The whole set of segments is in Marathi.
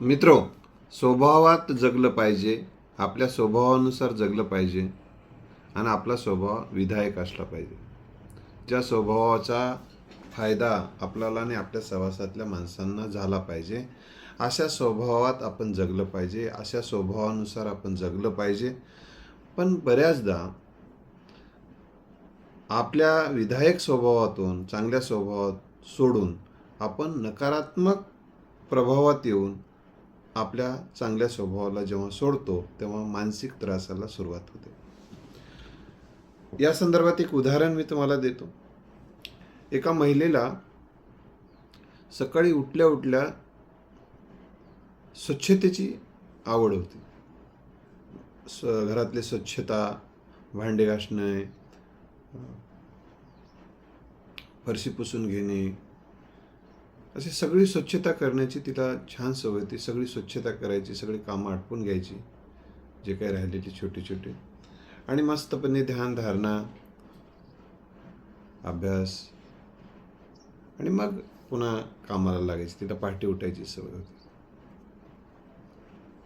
मित्रो स्वभावात जगलं पाहिजे आपल्या स्वभावानुसार जगलं पाहिजे आणि आपला स्वभाव विधायक असला पाहिजे. ज्या स्वभावाचा फायदा आपल्याला आणि आपल्या सहवासातल्या माणसांना झाला पाहिजे अशा स्वभावात आपण जगलं पाहिजे अशा स्वभावानुसार आपण जगलं पाहिजे. पण बऱ्याचदा आपल्या विधायक स्वभावातून चांगल्या स्वभावात सोडून आपण नकारात्मक प्रभावात येऊन आपल्या चांगल्या स्वभावाला जेव्हा सोडतो तेव्हा मानसिक त्रासाला सुरुवात होते. या संदर्भात एक उदाहरण मी तुम्हाला देतो. एका महिलेला सकाळी उठल्या उठल्या स्वच्छतेची आवड होती. स्व घरातली स्वच्छता भांडे घासणे फरशी पुसून घेणे अशी सगळी स्वच्छता करण्याची तिला छान सवय होती. सगळी स्वच्छता करायची सगळी कामं आटपून घ्यायची जे काही राहिलेली छोटे छोटे. आणि मस्तपणे ध्यान धारणा अभ्यास. आणि मग पुन्हा कामाला लागायची. तिला पहाटे उठायची सवय होती.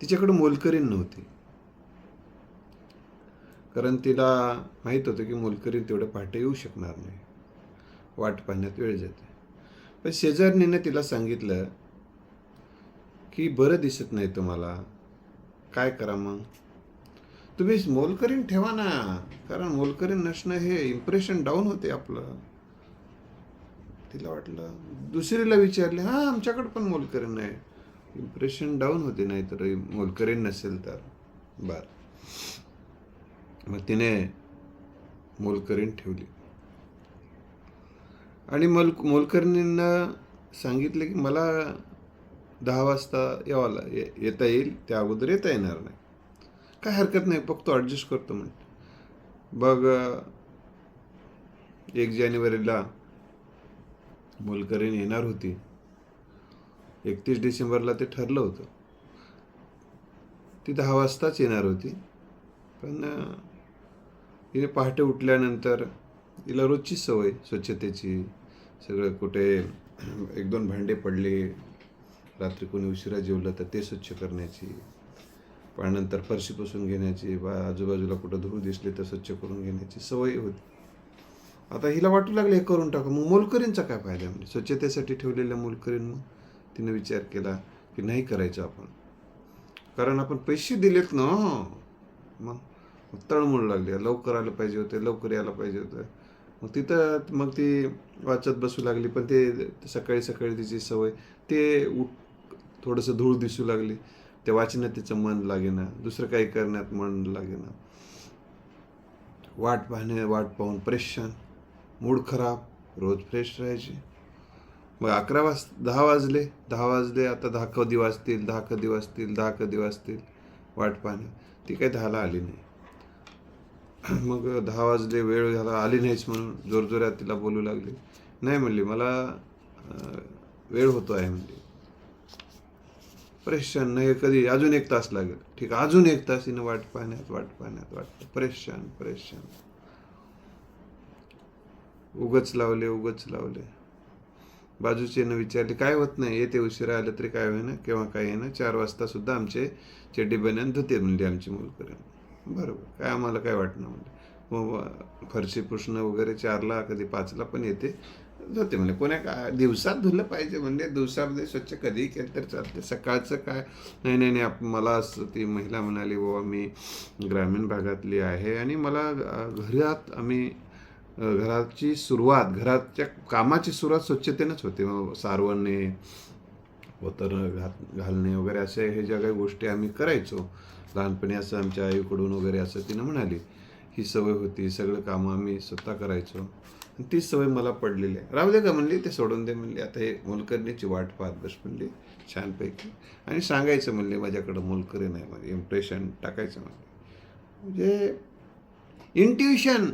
तिच्याकडे मोलकरीण नव्हती. कारण तिला माहीत होतं की मोलकरीण तेवढं पहाटे येऊ शकणार नाही. वाट पाहण्यात वेळ जाते. पण शेजारणीनं तिला सांगितलं की बरं दिसत नाही तुम्हाला. काय करा मग? तुम्ही मोलकरीन ठेवा ना कारण मोलकरीन नसणं हे इम्प्रेशन डाऊन होते आपलं. तिला वाटलं दुसरीला विचारले हां आमच्याकडे पण मोलकरीन आहे. इम्प्रेशन डाऊन होते नाही तर मोलकरीन नसेल तर. बर. मग तिने मोलकरीन ठेवली. आणि मल मोलकर्णींना सांगितलं की मला दहा वाजता यावं ला ये- येता येईल त्या अगोदर येता येणार नाही. काय हरकत नाही बघतो ॲडजस्ट करतो म्हणते बघ एक जानेवारीला मोलकरीण येणार होती. एकतीस डिसेंबरला ते ठरलं होतं. ती दहा वाजताच येणार होती. पण तिने पहाटे उठल्यानंतर तिला रोजची सवय स्वच्छतेची सगळं कुठे एक दोन भांडे पडले रात्री कोणी उशिरा जेवलं तर ते स्वच्छ करण्याची पाण्यानंतर फरशी पुसून घेण्याची बा आजूबाजूला कुठं धूळ दिसली तर स्वच्छ करून घेण्याची सवय होती. आता हिला वाटू लागली हे करून टाका. मग मोलकरींचा काय फायदा म्हणजे स्वच्छतेसाठी ठेवलेल्या मोलकरीन मग? तिने विचार केला की नाही करायचं आपण. कारण आपण पैसे दिलेत ना मग मग तळमळ लागली. लवकर आलं पाहिजे होते लवकर यायला पाहिजे होतं. मग तिथं मग ती वाचत बसू लागली पण ते सकाळी सकाळी तिची सवय ते उठ थोडंसं धूळ दिसू लागली. ते वाचण्यात तिचं मन लागेना दुसरं काही करण्यात मन लागेना. वाट पाहणे वाट पाहून परेशान मूड खराब रोज फ्रेश राहायचे. मग अकरा वाज दहा वाजले दहा वाजले आता दहा कधी वाजतील दहा कधी वाजतील दहा कधी वाजतील वाट पाहणे. ती काही दहाला आली नाही. मग दहा वाजले वेळ झाला आली नाहीच म्हणून जोरजोरात तिला बोलू लागले. नाही म्हणली मला वेळ होतो आहे म्हणली. परेशान नाही कधी अजून एक तास लागेल. ठीक आहे अजून एक तास हिनं वाट पाहण्यात वाट पाहण्यात वाट परेशान परेशान. उगच लावले उगच लावले. बाजूचेनं विचारले काय होत नाही येते उशिरा आलं तरी काय होईना किंवा काय येईना. चार वाजता सुद्धा आमचे चेड्डी बन्यान धुते म्हणले आमची मुलकऱ्यां बरोबर. काय आम्हाला काय वाटणं म्हणले मग फरशी पुसणं वगैरे चारला कधी पाचला पण येते जाते म्हणजे. कोण्या काय दिवसात धुलं पाहिजे म्हणजे दिवसामध्ये म्हणजे स्वच्छ कधीही केलं तर चालते. सकाळचं काय? नाही नाही नाही आप- मला असं ती महिला म्हणाली बाबा मी ग्रामीण भागातली आहे आणि मला घरात आम्ही घराची सुरुवात घराच्या कामाची सुरुवात स्वच्छतेनंच होते. मग सारवणे वतर घात घालणे वगैरे असे हे ज्या काही गोष्टी आम्ही करायचो लहानपणी असं आमच्या आईकडून वगैरे असं तिनं म्हणाली ही सवय होती सगळं कामं आम्ही स्वतः करायचो. आणि ती सवय मला पडलेली आहे. राहू दे का म्हणली ते सोडून दे म्हणली. आता हे मोलकरणीची वाट पाहत बस म्हणली छानपैकी. आणि सांगायचं म्हणले माझ्याकडं मोलकरी नाही म्हणजे इम्प्रेशन टाकायचं म्हणले. म्हणजे इंट्युशन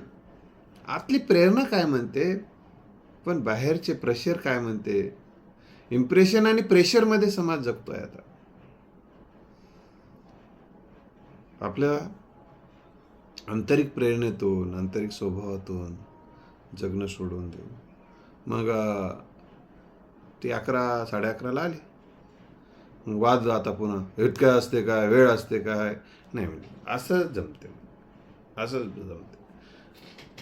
आतली प्रेरणा काय म्हणते पण बाहेरचे प्रेशर काय म्हणते इम्प्रेशन आणि प्रेशरमध्ये समाज जगतोय आता. आपल्या आंतरिक प्रेरणेतून आंतरिक स्वभावातून जगणं सोडून देऊ. मग ती अकरा साडे अकराला आली. मग वाद आता पुन्हा इतकं असते काय वेळ असते काय? नाही म्हणजे असं जमते. असंच जमते.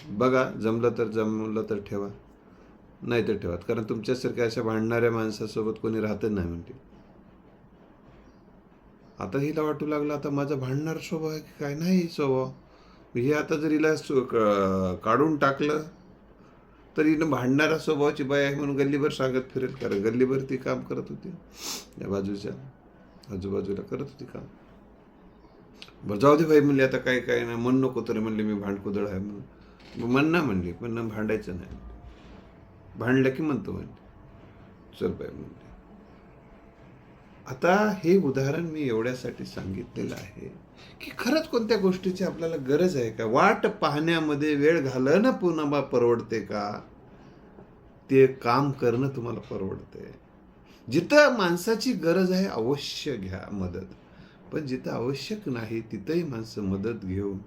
बघा जमलं तर जमलं तर ठेवा. नाही तर ठेवत. कारण तुमच्यासारख्या अशा भांडणाऱ्या माणसासोबत कोणी राहत नाही म्हणते. आता हिला वाटू लागलं आता माझा भांडणार स्वभाव आहे की काय? नाही स्वभाव. हे आता जर हिला काढून टाकलं तर हिनं भांडणारा स्वभावाची बाई आहे म्हणून गल्लीभर सांगत फिरेल. कारण गल्लीभर ती काम करत होती. या बाजूच्या आजूबाजूला करत होती काम. बरं जाऊ दे भाई म्हणली आता काय काय नाही. म्हण नको तरी म्हणले मी भांडकुदळ आहे म्हणून. मग म्हण ना म्हणली पण ना भांडायचं नाही. भांडलं की म्हणतो म्हणले चल बाय म्हणले आता हे उदाहरण मी एवढ्यासाठी सांगितलेलं आहे की खरंच कोणत्या गोष्टीची आपल्याला गरज आहे का? वाट पाहण्यामध्ये वेळ घालणं पुन्हा परवडते का? ते काम करणं तुम्हाला परवडते. जिथं माणसाची गरज आहे अवश्य घ्या मदत. पण जिथं आवश्यक नाही तिथंही माणसं मदत घेऊन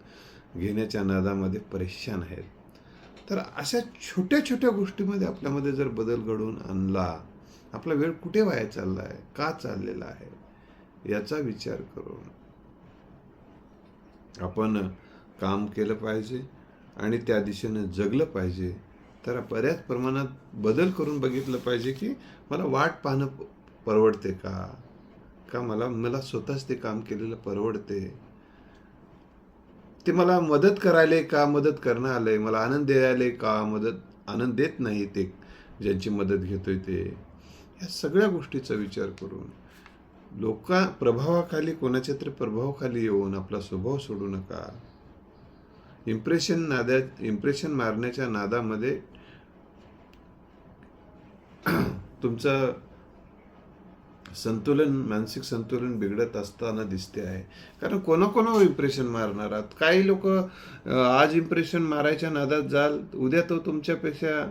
घेण्याच्या नादामध्ये परेशान आहेत. तर अशा छोट्या छोट्या गोष्टीमध्ये आपल्यामध्ये जर बदल घडवून आणला आपला वेळ कुठे वाया चालला आहे का चाललेला आहे? याचा विचार करून आपण काम केलं पाहिजे आणि त्या दिशेनं जगलं पाहिजे. तर बऱ्याच प्रमाणात बदल करून बघितलं पाहिजे की मला वाट पाहणं परवडते का? का मला मला स्वतःच ते काम केलेलं परवडते? ते मला मदत करायला का मदत करणं आलंय? मला आनंद द्यायला का मदत आनंद देत नाही ते ज्यांची मदत घेतोय ते? या सगळ्या गोष्टीचा विचार करून लोका प्रभावाखाली कोणाच्या तरी प्रभावाखाली येऊन आपला स्वभाव सोडू नका. इम्प्रेशन नाद्यात इम्प्रेशन मारण्याच्या नादामध्ये तुमचं संतुलन मानसिक संतुलन बिघडत असताना दिसते आहे. कारण कोणाकोणावर इम्प्रेशन मारणार आहात? काही लोक आज इम्प्रेशन मारायच्या नादात जाल उद्या तो तुमच्यापेक्षा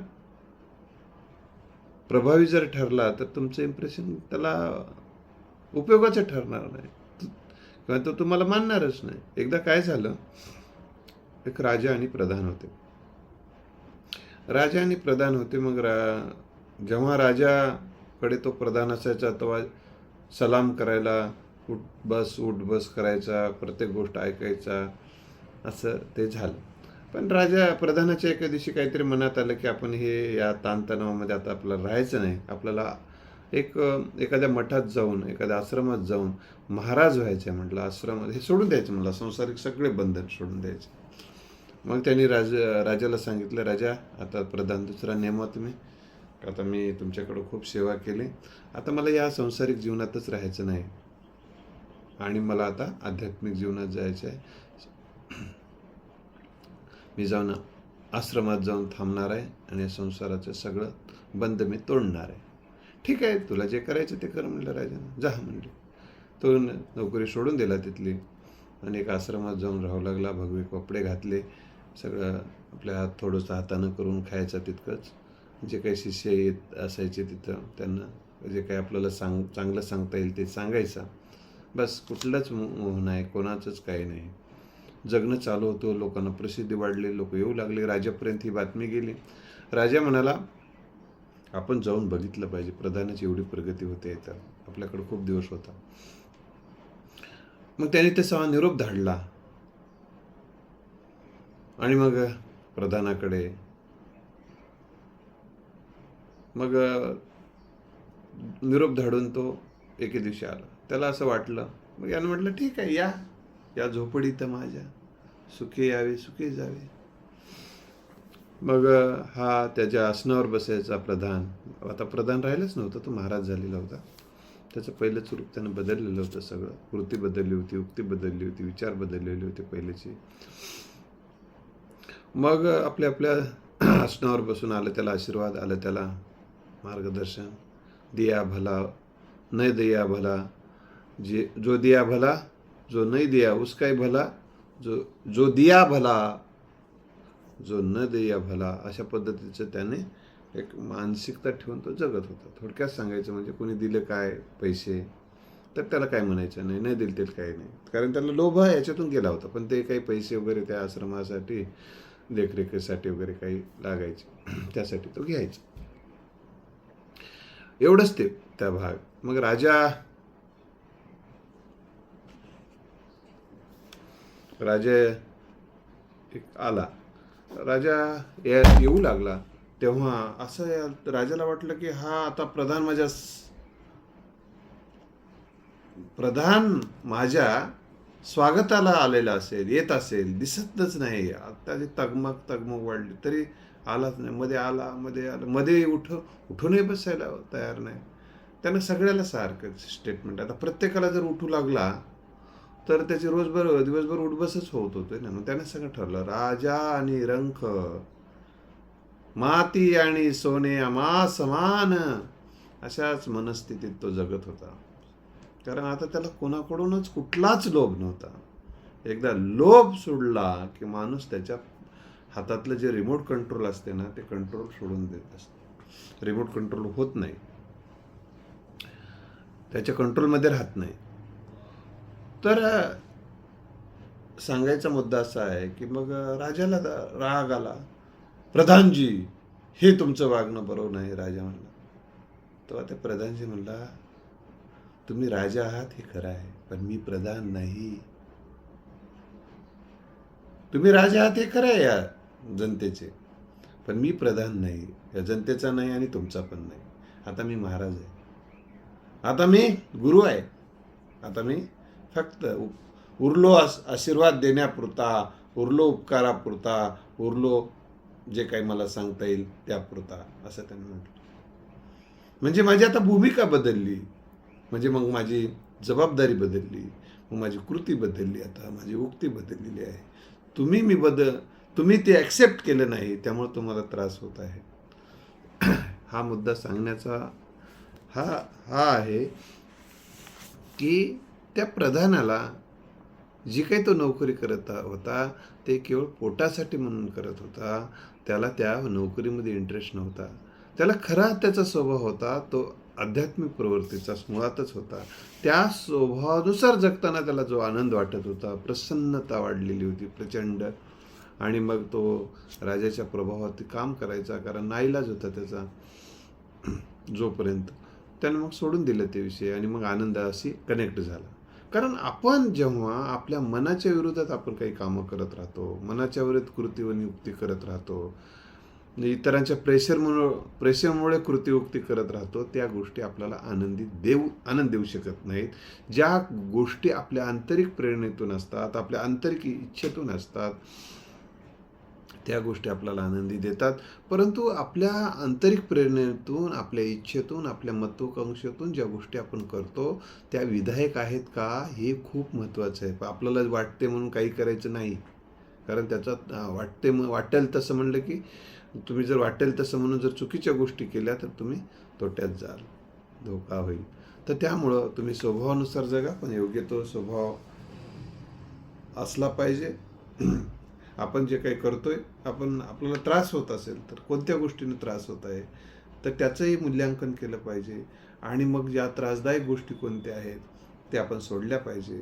प्रभावी जर ठरला तर तुमचं इम्प्रेशन त्याला उपयोगाचं ठरणार नाही. किंवा तो तुम्हाला मानणारच नाही. एकदा काय झालं? एक राजा आणि प्रधान होते. राजा आणि प्रधान होते मग रा जेव्हा राजा कडे तो प्रधान असायचा तेव्हा सलाम करायला उठ बस उठ बस करायचा प्रत्येक गोष्ट ऐकायचा असं ते झालं. पण राजा प्रधानाच्या एका दिवशी काहीतरी मनात आलं की आपण हे या ताणतणावामध्ये आता आपल्याला राहायचं नाही. आपल्याला एक एखाद्या मठात जाऊन एखाद्या आश्रमात जाऊन महाराज व्हायचं आहे म्हटलं आश्रमात हे सोडून द्यायचं मला संसारिक सगळे बंधन सोडून द्यायचे. मग त्यांनी राज राजाला सांगितलं राजा आता प्रधान दुसरा नेमा तुम्ही. आता मी तुमच्याकडं खूप सेवा केली. आता मला या संसारिक जीवनातच राहायचं नाही. आणि मला आता आध्यात्मिक जीवनात जायचं आहे मी जाऊन आश्रमात जाऊन थांबणार आहे आणि या संसाराचं सगळं बंद मी तोडणार आहे. ठीक आहे तुला जे करायचं ते कर म्हणलं राजानं जा म्हणले. तो नोकरी सोडून दिला तिथली. आणि एक आश्रमात जाऊन राहू लागला. भगवे कपडे घातले. सगळं आपल्या हात थोडंसं हातानं करून खायचं तितकंच. जे काही शिष्य येत असायचे तिथं त्यांना जे काही आपल्याला सांग चांगलं सांगता येईल ते सांगायचं. बस कुठलंच मोह नाही कोणाचंच काही नाही. जगणं चालू होतं लोकांना प्रसिद्धी वाढली लोक येऊ लागले राजापर्यंत ही बातमी गेली. राजा म्हणाला आपण जाऊन बघितलं पाहिजे प्रधानाची एवढी प्रगती होते तर आपल्याकडे खूप दिवस होता. मग त्याने त्याचा निरोप धाडला. आणि मग प्रधानाकडे मग निरोप धाडून तो एके दिवशी आला. त्याला असं वाटलं मग यानं म्हटलं ठीक आहे या. या झोपडीत माझ्या. सुखे यावे सुखे जावे. मग हा त्याच्या आसनावर बसायचा प्रधान. आता प्रधान राहिलंच नव्हतं तो महाराज झालेला होता. त्याचं पहिलंच रूप त्यानं बदललेलं होतं सगळं. कृती बदलली होती उक्ती बदलली होती विचार बदललेले होते पहिलेचे. मग आपल्या आपल्या आसनावर बसून आलं त्याला आशीर्वाद आलं त्याला मार्गदर्शन दिया भला न दिया भला जे जो दिया भला जो नहीं दिया उसका ही भला जो जो दिया भला जो न दिया भला अशा पद्धतीचं त्याने एक मानसिकता ठेवून तो जगत होता. थोडक्यात सांगायचं म्हणजे कोणी दिलं काय पैसे तर त्याला काय म्हणायचं नाही नाही दिलं ते काही नाही. कारण त्याला लोभ याच्यातून गेला होता पण ते काही पैसे वगैरे त्या आश्रमासाठी देखरेखीसाठी वगैरे काही लागायचे. त्यासाठी तो घ्यायचा. एवढंच ते त्या भाग. मग राजा राजे आला. राजा येऊ लागला. तेव्हा असं राजाला वाटलं की हा आता प्रधान माझ्या प्रधान माझ्या स्वागताला आलेला असेल येत असेल दिसतच नाही. आता जी तगमग तगमग वाढली तरी आलाच नाही मध्ये आला मध्ये आला. मध्ये उठ उठूनही बसायला तयार नाही. त्यानं सगळ्याला सारखं स्टेटमेंट आता प्रत्येकाला जर उठू लागला तर त्याची रोजभर दिवसभर उठबसच होत होते ना. मग त्यानं सगळं ठरलं. राजा आणि रंख माती आणि सोने अमा समान. अशाच मनस्थितीत तो जगत होता. कारण आता त्याला कोणाकडूनच कुठलाच लोभ नव्हता. एकदा लोभ सोडला की माणूस त्याच्या हातातलं जे रिमोट कंट्रोल असते ना ते कंट्रोल सोडून देत असते. रिमोट कंट्रोल होत नाही. त्याच्या कंट्रोलमध्ये राहत नाही. तर सांगायचा मुद्दा असा आहे की मग राजाला राग आला. प्रधानजी हे तुमचं वागणं बरोबर नाही राजा म्हणला. तेव्हा ते प्रधानजी म्हणला तुम्ही राजा आहात हे खरं आहे पण मी प्रधान नाही. तुम्ही राजा आहात हे खरं आहे या जनतेचे. पण मी प्रधान नाही. या जनतेचा नाही आणि तुमचा पण नाही. आता मी महाराज आहे. आता मी गुरु आहे. आता मी फक्त उ- उरलो आस आशीर्वाद देण्यापुरता उरलो उपकारापुरता उरलो जे काही मला सांगता येईल त्यापुरता असं त्यांनी म्हटलं. म्हणजे माझी आता भूमिका बदलली. म्हणजे मग माझी जबाबदारी बदलली. मग माझी कृती बदलली आता. माझी उक्ती बदललेली आहे. तुम्ही मी बदल तुम्ही ते ॲक्सेप्ट केलं नाही त्यामुळे तुम्हाला त्रास होत आहे. हा मुद्दा सांगण्याचा हा हा आहे की त्या प्रधानाला जी काही तो नोकरी करत होता ते केवळ पोटासाठी म्हणून करत होता त्याला त्या नोकरीमध्ये इंटरेस्ट नव्हता. त्याला खरा त्याचा स्वभाव होता तो आध्यात्मिक प्रवृत्तीचा मुळातच होता. त्या स्वभावानुसार जगताना त्याला जो आनंद वाटत होता प्रसन्नता वाढलेली होती प्रचंड आणि मग तो राजाच्या प्रभावात काम करायचा कारण नाईलाज होता त्याचा जोपर्यंत. त्याने मग सोडून दिलं ते विषय आणि मग आनंदाशी कनेक्ट झाला. कारण आपण जेव्हा आपल्या मनाच्या विरोधात आपण काही कामं करत राहतो मनाच्या विरोधात कृती व नियुक्ती करत राहतो म्हणजे इतरांच्या प्रेशरमुळे प्रेशरमुळे कृतीयुक्ती करत राहतो त्या गोष्टी आपल्याला आनंदी देऊ आनंद देऊ शकत नाहीत. ज्या गोष्टी आपल्या आंतरिक प्रेरणेतून असतात आपल्या आंतरिक इच्छेतून असतात त्या गोष्टी आपल्याला आनंदी देतात. परंतु आपल्या आंतरिक प्रेरणेतून आपल्या इच्छेतून आपल्या महत्त्वाकांक्षेतून ज्या गोष्टी आपण करतो त्या विधायक आहेत का हे खूप महत्त्वाचं आहे. आपल्याला वाटते म्हणून काही करायचं नाही. कारण त्याच्यात वाटते म- वाटेल तसं म्हणलं की तुम्ही जर वाटेल तसं म्हणून जर चुकीच्या गोष्टी केल्या तर तुम्ही तोट्यात जाल. धोका होईल. तर त्यामुळं तुम्ही स्वभावानुसार जगा पण योग्य तो स्वभाव असला पाहिजे. आपण जे काही करतोय आपण आपल्याला त्रास होत असेल तर कोणत्या गोष्टीने त्रास होत आहे? तर त्याचंही मूल्यांकन केलं पाहिजे आणि मग ज्या त्रासदायक गोष्टी कोणत्या आहेत त्या आपण सोडल्या पाहिजे.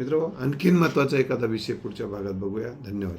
मित्र आणखीन महत्त्वाचा एखादा विषय पुढच्या भागात बघूया. धन्यवाद.